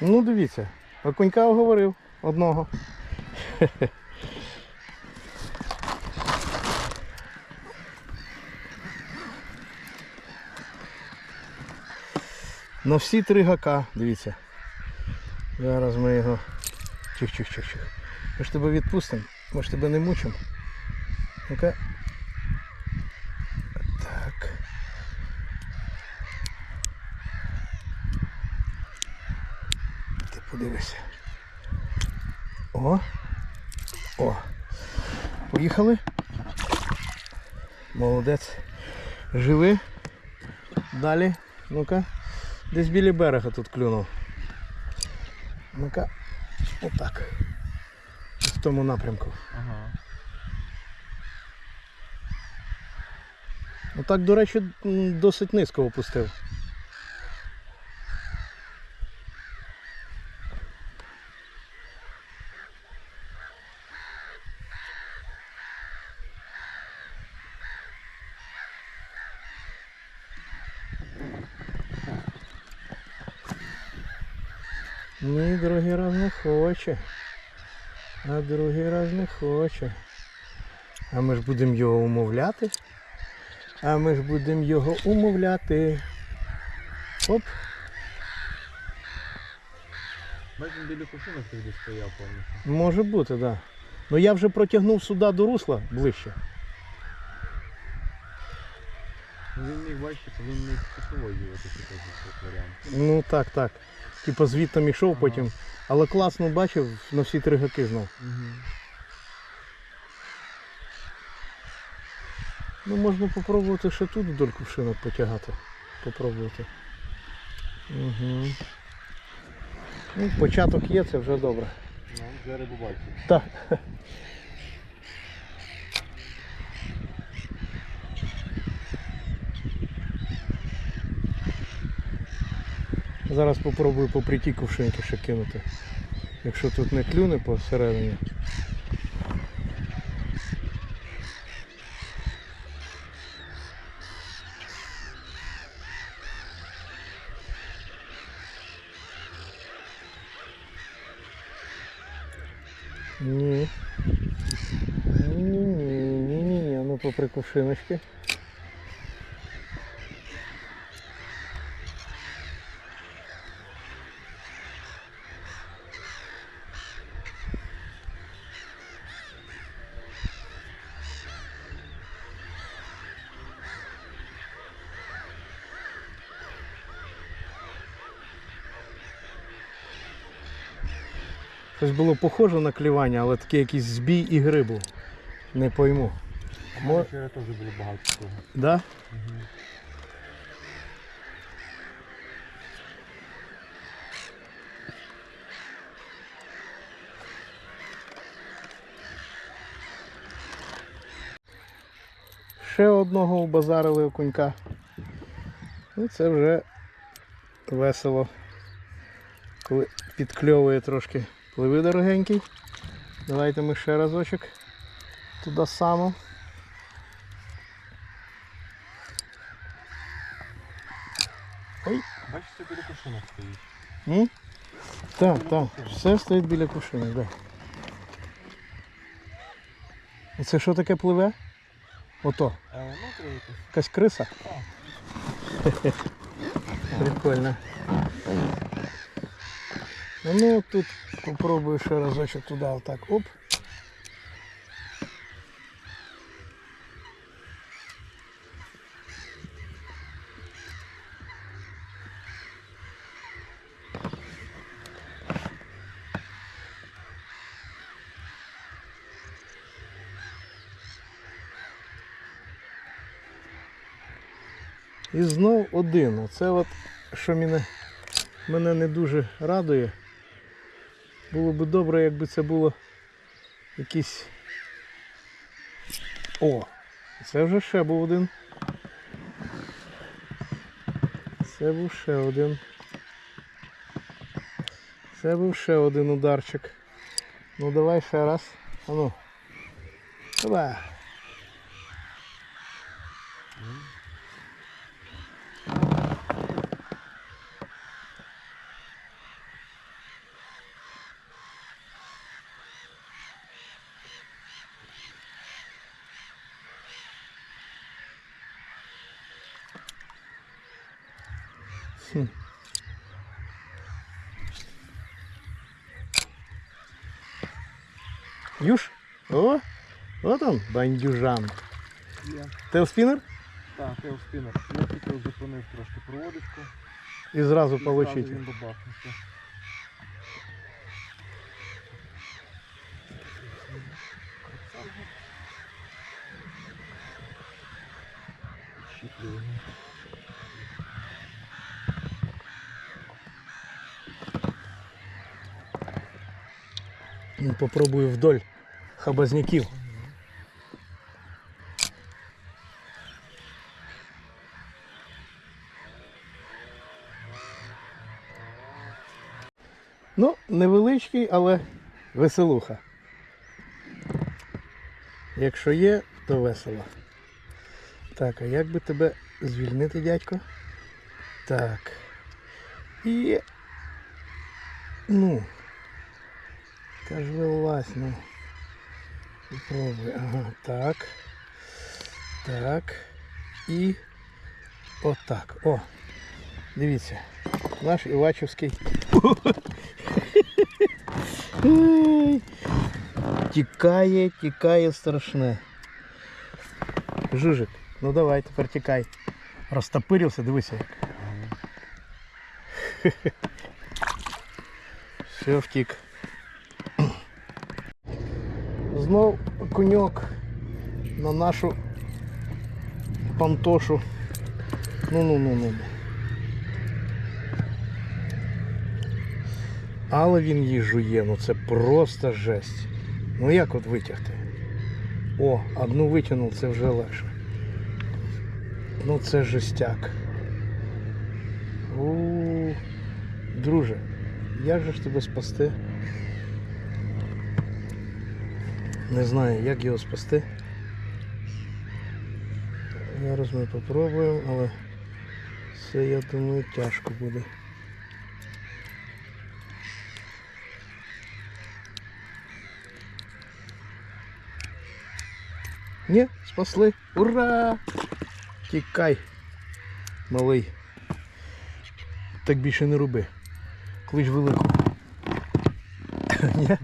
Ну дивіться, окунька оговорив одного. На всі три гака, дивіться. Зараз ми його. Чих-чих-чих-чих. Ми ж тебе відпустимо, ми ж тебе не мучимо. Ну-ка. Так. Ти подивися. О. О. Поїхали. Молодець. Живи. Далі. Ну-ка. Десь біля берега тут клюнув. Ну-ка. Отак. В тому напрямку. Ага. Отак, до речі, досить низько опустив. Ні, другий раз не хоче. А другий раз не хоче. А ми ж будемо його умовляти. А ми ж будемо його умовляти. Оп. Бачиш, він біля кувшина тоді стояв повністю. Може бути, так. Да. Ну я вже протягнув сюди до русла ближче. Ну, Він міг бачити, він міг ділитися теж варіант. Ну так, так. Типа звідти йшов Ага. потім. Але класно бачив, на всі три гаки знав. Угу. Ну можна попробувати ще тут вдоль кувшина потягати. Попробувати. Угу. Ну, початок є, це вже добре. Ну, вже рибу бачив. Так. Зараз попробую по притій кувшинки ще кинути. Якщо тут не клюне посередині. Ні. Ні-ні-ні, ну попри кувшиночки. Щось було похоже на клювання, але такий якийсь збій і грибу. Не пойму. А Мо- вчора теж було багато того. Да? Угу. Ще одного убазарили окунька. Ну це вже весело. Коли підкльовує трошки. Пливи дорогенький. Давайте ми ще разочок туди само. Ой. Бачиш, це біля кувшина стоїть. М? Так, так. Все стоїть біля кувшини, да. І це що таке пливе? Ото. Воно троїти. Якась криса? Прикольно. А Ну тут попробую ще разочок туди отак. Оп. І знов один. Оце от, що мене, мене не дуже радує. Було б добре, якби це було якийсь. О! Це вже ще був один. Це був ще один. Це був ще один ударчик. Ну давай ще раз. Ану. Давай. Хм. Юж? О, от он, бандюжан. Є. Тейлспінер? Так, тейлспінер. Я тільки зупинив трошки проводочку. І зразу і зразу получить. він бабахнувся. Щіплюємо. Попробую вдоль хабазняків. Ну, невеличкий, але веселуха. Якщо є, то весело. Так, а як би тебе звільнити, дядько? Так. І. Ну. Та ж вилазь, ну. Попробуй. Ага, так. Так. І отак. О. Дивіться. Наш Івачівський. Ой. Тікає, тікає страшне. Жужик, ну давай, тепер тікай. Розтопирився, дивися як. Все, втік. Знов коньок на нашу пантошу. Ну ну ну ну. Але він її жує, ну це просто жесть. Ну як от витягти? О, одну витягнув, це вже легше. Ну це жестяк. У, друже, як же ж тебе спасти? Не знаю, як його спасти. Зараз ми попробуємо, але це, я думаю, тяжко буде. Ні, спасли. Ура! Тікай, малий. Так більше не роби. Клич велику. Ні?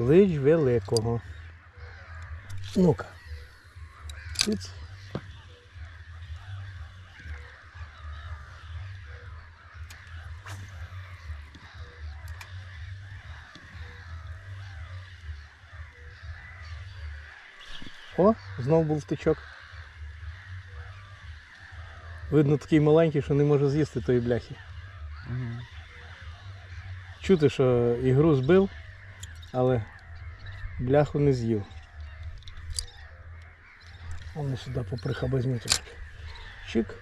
Клич великого. Ну-ка. О, знов був втичок. Видно, такий маленький, що не може з'їсти тої бляхи. Чути, що ігру збив, але бляху не з'їв. Вони сюди поприхабазні трошки. Чик.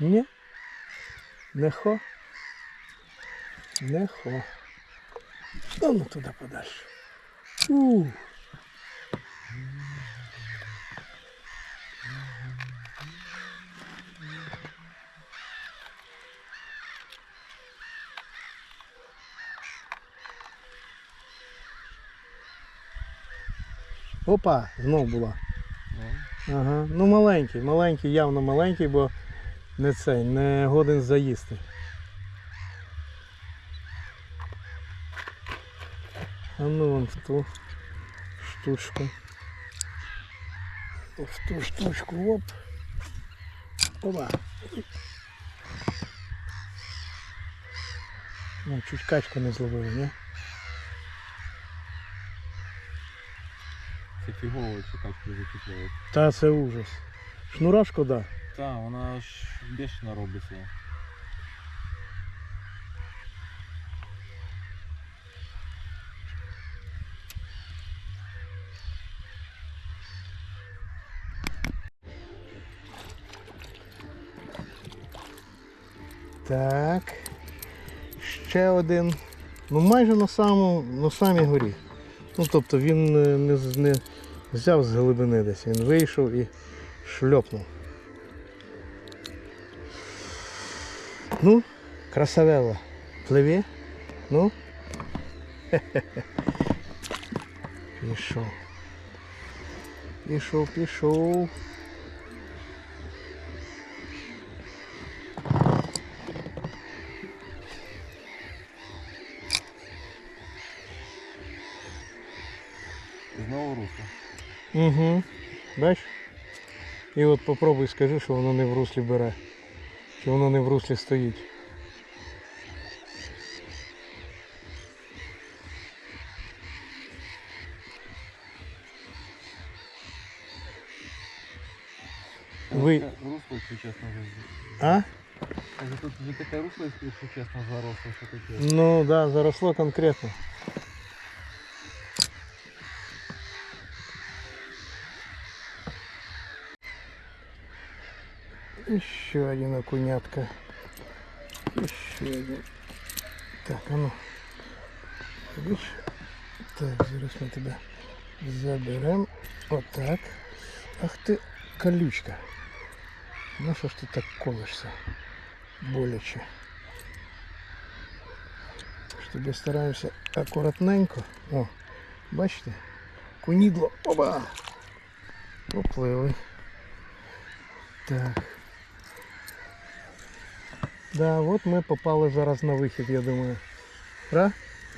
Ні. Не хо. Не хо. Ну, ну туди подальше. У. Опа, знов була. Ага. Ну маленький, маленький, явно маленький, бо не цей, не годен заїсти. А ну вон в ту штучку. В ту штучку, оп. Опа. Ну, чуть качку не зловили, ні? Це фігово, якщо качку зачіпляють. Та це ужас. Шнура шкода. Так, вона ж бешено робиться. Так. Ще один. Ну майже на самому, на самій горі. Ну тобто він е, не, не взяв з глибини десь, він вийшов і шльопнув. Ну, красавела. Пливе. Ну. Пішов. Пішов, пішов. Угу. Бачиш? І от попробуй скажи, що воно не в руслі бере. Чи воно не в руслі стоїть. Ви- Русло, якщо чесно. А? Тут вже таке русло, якщо чесно, заросло, що таке. Ну так, да, заросло конкретно. Еще один окунятка. Еще один. Так, а ну. Видишь? Так, зараз ми тебе заберемо. Отак. Ах ти колючка. Ну що ж ти так колишся? Боляче. Ж тобі стараємося акуратненько. О, бачите? Кунідло. Оба! Поплили. Так. Да, от ми попали зараз на вихід, я думаю. Ра?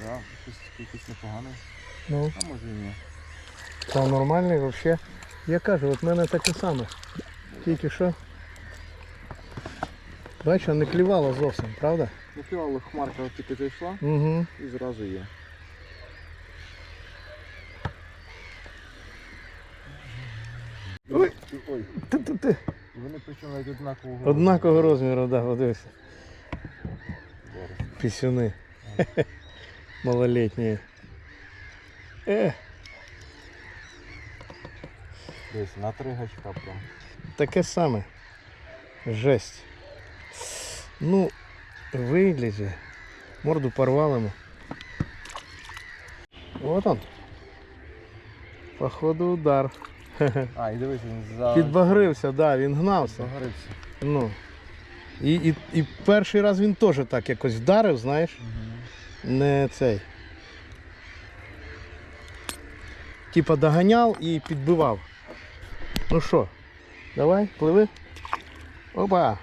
Так, щось якесь непогане. Ну, А може і ні. та нормальний взагалі. Я кажу, от в мене таке саме. Тільки що. Бачу, не клівало зовсім, правда? Ну клювала хмарка от тільки зайшла Угу. і зразу є. Ой. Ой. Ти-ти-ти. Вони причому навіть однакового. Однакового розміру, да, от дивися. Зараз. Пісюни. Малолетні. Е, Десь на три гачка прям. таке саме. Жесть. Ну, вилізе. Морду порвалимо. Вот он. Походу удар. А, і дивись, він за... Підбагрився, да, він гнався. Загорився. Ну. І, і, і перший раз він теж так якось вдарив, знаєш. Не цей. Типа доганяв і підбивав. Ну що, давай, пливи. Опа.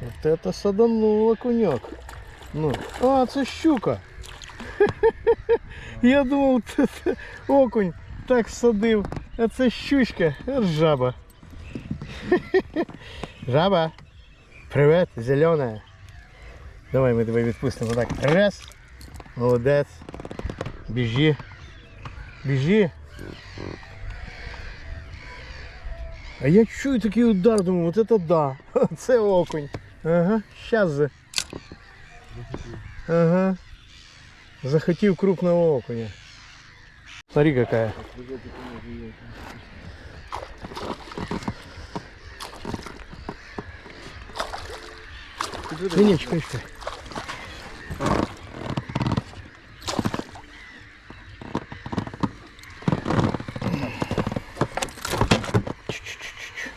Вот это садануло куньок. Ну. А, це щука. Я думав, це, це окунь так садив. А це щучка, жаба. Жаба. Привет, зеленая. Давай ми тебе відпустимо так. Раз. Молодець. Біжи. Біжи. А я чую такий удар, думаю, вот это да. Це окунь. Ага, щас же. Ага. Захотів крупного окуня. Смотри какая. Не, не, чекай, чекай.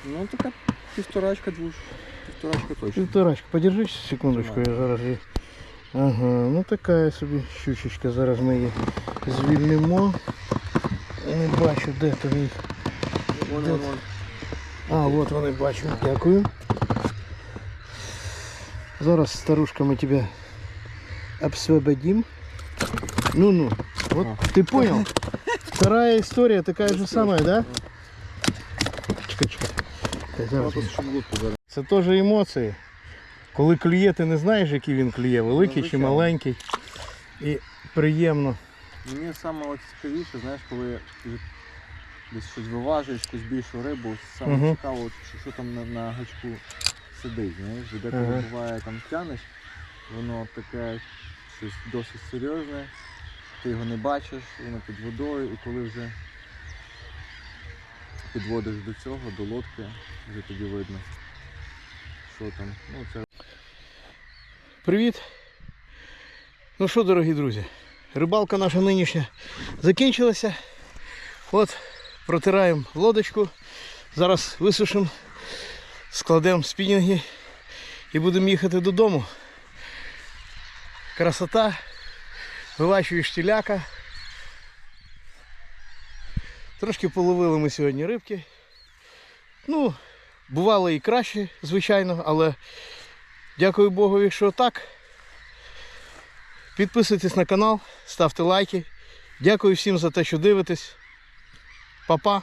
Ну така півторачка, двуш. Півторачка точно. Півторачка, подержи секундочку, я зараз її. Ага, ну така собі щучечка, зараз ми її звільнимо. Не бачу, де то він. Вон, Де вон, це? вон. А, от вони бачу. Дякую. Зараз старушка ми тебе освободим. Ну-ну. Вот Ага. ты понял? Вторая история такая же самая, да? Чекай. Це теж емоції. Коли клює, ти не знаєш, який він клює, великий чи маленький. І приємно. Мені саме от цікавіше, знаєш, коли десь щось виважуєш, якусь більшу рибу, саме Мгм. цікаво, що, що там на, на гачку сидить, знаєш, деколи Ага. буває там тянеш, воно таке щось досить серйозне, ти його не бачиш, воно під водою, і коли вже підводиш до цього, до лодки, вже тоді видно, що там. Ну, це Привіт. Ну що, дорогі друзі, рибалка наша нинішня закінчилася. От, протираємо лодочку. Зараз висушимо складемо спінінги і будемо їхати додому. Красота, вилачуєш тіляка. Трошки половили ми сьогодні рибки. Ну, бувало і краще, звичайно, але дякую Богові, що так. Підписуйтесь на канал, ставте лайки. Дякую всім за те, що дивитесь. Па-па.